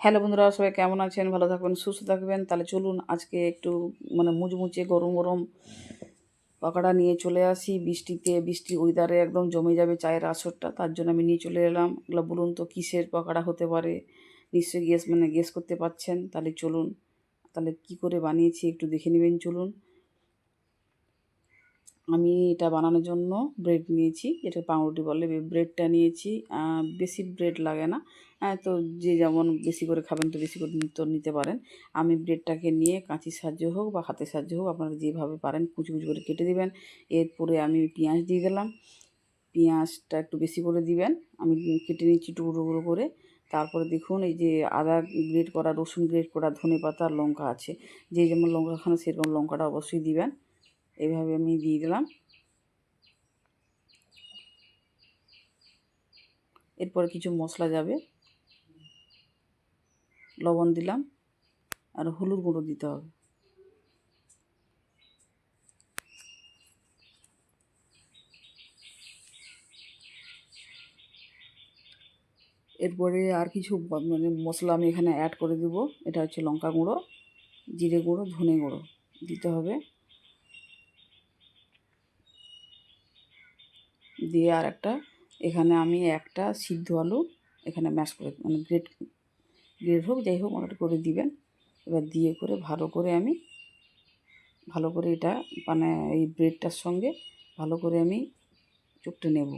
Hello বন্ধুরা, সবাই কেমন আছেন? ভালো থাকবেন, সুস্থ থাকবেন। তাহলে চলুন আজকে একটু মানে মুচমুচে গরম গরম পাকাটা নিয়ে চলে আসি। বৃষ্টিতে, বৃষ্টি ওয়েদারে একদম জমে যাবে চায়ের আসরটা। তার জন্য আমি নিয়ে চলে এলাম। এগুলো বলুন তো, কিসের পাকাটা হতে পারে? নিশ্চয়ই গ্যাস মানে গেস করতে পারছেন। তাহলে চলুন, তাহলে কি করে বানিয়েছি একটু দেখে নেবেন, চলুন। আমি এটা বানানোর জন্য ব্রেড নিয়েছি। এটা পাউরুটি বলে ব্রেডটা নিয়েছি। বেশি ব্রেড লাগে না। তো যে যেমন বেশি করে খাবেন, তো বেশি করে তো নিতে পারেন। আমি ব্রেডটাকে নিয়ে কাঁচির সাহায্য হোক বা হাতের সাহায্য হোক, আপনারা যেভাবে পারেন কুচি কুচি করে কেটে দেবেন। এরপরে আমি পেঁয়াজ দিয়ে দিলাম। পেঁয়াজটা একটু বেশি করে দিবেন। আমি কেটে নিচ্ছি টুকরো টুকরো করে। তারপরে দেখুন, এই যে আদা গ্রেট করা, রসুন গ্রেট করা ধনে পাতা লঙ্কা আছে। যে যেমন লঙ্কা খান, সেরকম লঙ্কাটা অবশ্যই দিবেন। এইভাবে আমি দিয়ে দিলাম। এরপরে কিছু মশলা যাবে। লবণ দিলাম আর হলুদ গুঁড়ো দিতে হবে। এরপরে আর কিছু মানে মশলা আমি এখানে অ্যাড করে দেব। এটা হচ্ছে লঙ্কা গুঁড়ো, জিরে গুঁড়ো, ধনে গুঁড়ো দিতে হবে। দিয়ে আর একটা, এখানে আমি একটা সিদ্ধ আলু এখানে ম্যাশ করে মানে গ্রেট গ্রেট হোক, যাই হোক ওটা করে দিবেন। এবার দিয়ে করে ভালো করে আমি, ভালো করে এটা মানে এই ব্রেডটার সঙ্গে ভালো করে আমি চুপটে নেব।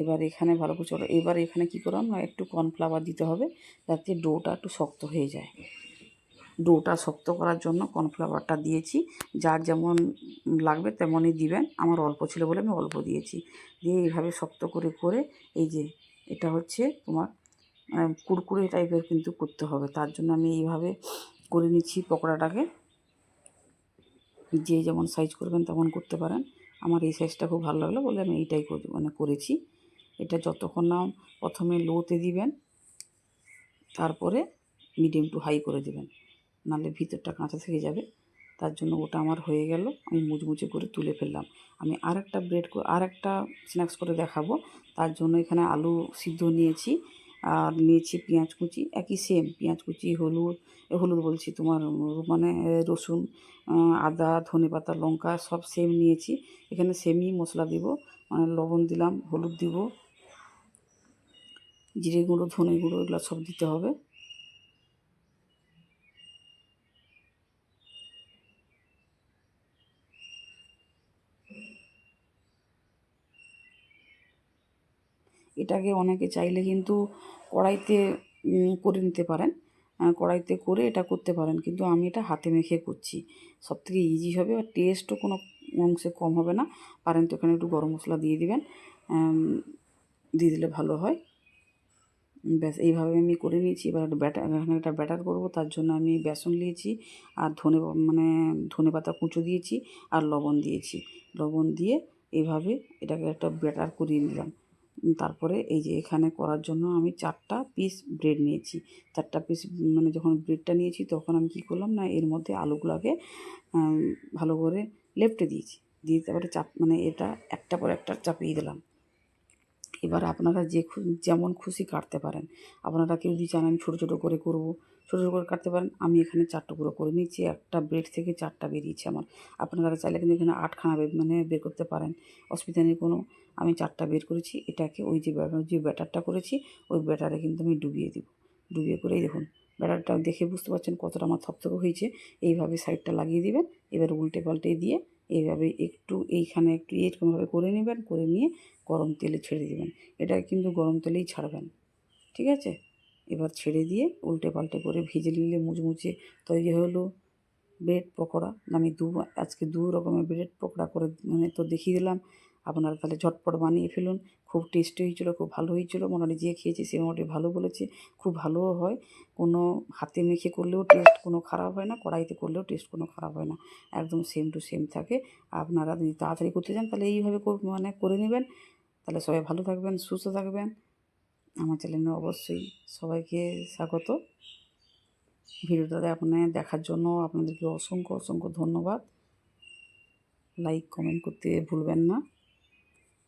এবার এখানে ভালো করে চলো, এবার এখানে কী করলাম না একটু কর্নফ্লাওয়ার দিতে হবে, যাতে ডোটা একটু শক্ত হয়ে যায়। ডোটা শক্ত করার জন্য কর্নফ্লাওয়ারটা দিয়েছি। যার যেমন লাগবে তেমনই দিবেন। আমার অল্প ছিল বলে আমি অল্প দিয়েছি। দিয়ে এইভাবে শক্ত করে করে এই যে এটা হচ্ছে তোমার কুরকুরে টাইপের কিন্তু করতে হবে। তার জন্য আমি এইভাবে করে নিচ্ছি পকোড়াটাকে। যে যেমন সাইজ করবেন তেমন করতে পারেন। আমার এই সাইজটা খুব ভালো লাগল বলে আমি এইটাই মানে করেছি। এটা যতক্ষণ না প্রথমে লোতে দিবেন, তারপরে মিডিয়াম টু হাই করে দেবেন। নাহলে ভিতরটা কাঁচা থেকে যাবে। তার জন্য ওটা আমার হয়ে গেল। আমি মুচমুচে করে তুলে ফেললাম। আমি আর একটা ব্রেড আর একটা স্ন্যাক্স করে দেখাবো। তার জন্য এখানে আলু সিদ্ধ নিয়েছি আর নিয়েছি পেঁয়াজ কুচি। একই সেম পেঁয়াজ কুচি, হলুদ হলুদ বলছি তোমার মানে রসুন আদা, ধনে পাতা, লঙ্কা সব সেম নিয়েছি। এখানে সেমই মশলা দিব। মানে লবণ দিলাম, হলুদ দিব, জিরে গুঁড়ো, ধনে গুঁড়ো এগুলো সব দিতে হবে। এটাকে অনেকে চাইলে কিন্তু কড়াইতে করে নিতে পারেন। কড়াইতে করে এটা করতে পারেন। কিন্তু আমি এটা হাতে মেখে করছি। সব থেকে ইজি হবে আর টেস্টও কোনো অংশে কম হবে না। পারেন তো এখানে একটু গরম মশলা দিয়ে দিবেন। দিয়ে দিলে ভালো হয়। ব্যাস, এইভাবে আমি করে নিয়েছি। এবার একটা ব্যাটার এখানে একটা ব্যাটার করব। তার জন্য আমি বেসন নিয়েছি আর ধনে মানে ধনে পাতা কুঁচো দিয়েছি আর লবণ দিয়েছি। লবণ দিয়ে এইভাবে এটাকে একটা ব্যাটার করিয়ে নিলাম। তারপরে এই যে এখানে করার জন্য আমি চারটা পিস ব্রেড নিয়েছি। চারটা পিস মানে যখন ব্রেডটা নিয়েছি তখন আমি কী করলাম না, এর মধ্যে আলুগুলোকে ভালো করে লেপটে দিয়েছি। দিয়ে তারপরে চাপ মানে এটা একটা পর একটা চাপিয়ে দিলাম। এবার আপনারা যে যেমন খুশি কাটতে পারেন। আপনারা কেউ যদি চান আমি ছোটো ছোটো করে করব ছোটো ছোটো করে কাটতে পারেন। আমি এখানে চার টুকরো করে নিচ্ছি একটা ব্রেড থেকে চারটা বেরিয়েছে আমার। আপনারা চাইলে কিন্তু এখানে আটখানা মানে বের করতে পারেন। অসুবিধা নেই কোনো। আমি চারটা বের করেছি, এটাকে ওই যে যে ব্যাটারটা করেছি, ওই ব্যাটারে কিন্তু আমি ডুবিয়ে দিব। ডুবিয়ে করেই দেখুন, ব্যাটারটা দেখে বুঝতে পারছেন কতটা আমার থপথপে হয়েছে। এইভাবে সাইডটা লাগিয়ে দিবেন, এবার উল্টে পাল্টে দিয়ে এইভাবে একটু এইখানে একটু এরকমভাবে করে নেবেন, করে নিয়ে গরম তেলে ছেড়ে দেবেন। এটা কিন্তু গরম তেলেই ছাড়বেন। ঠিক আছে? এবার ছেড়ে দিয়ে উল্টে পাল্টে করে ভেজে নিলে মুচমুচে তৈরি হলো ব্রেড পকোড়া। আমি দু, আজকে দু রকমের ব্রেড পকোড়া করে মানে তো দেখিয়ে দিলাম। আপনারা তাহলে ঝটপট বানিয়ে ফেলুন। খুব টেস্টি হয়েছিলো, খুব ভালো হয়েছিলো। মোটামুটি যে খেয়েছে সে মোটামুটি ভালো বলেছে। খুব ভালোও হয়। কোনো হাতে মেখে করলেও টেস্ট কোনো খারাপ হয় না, কড়াইতে করলেও টেস্ট কোনো খারাপ হয় না। একদম সেম টু সেম থাকে। আপনারা যদি তাড়াতাড়ি করতে চান, তাহলে এইভাবে মানে করে নেবেন। তাহলে সবাই ভালো থাকবেন, সুস্থ থাকবেন। আমার চ্যানেলে অবশ্যই সবাইকে স্বাগত। ভিডিওটাতে আপনার দেখার জন্য আপনাদেরকে অসংখ্য অসংখ্য ধন্যবাদ। লাইক কমেন্ট করতে ভুলবেন না।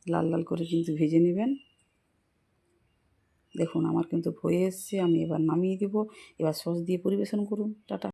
লাল লাল করে কিন্তু ভেজে নেবেন। দেখুন, আমার কিন্তু ভয়ে এসছে, আমি এবার নামিয়ে দেবো। এবার সস দিয়ে পরিবেশন করুন। টাটা।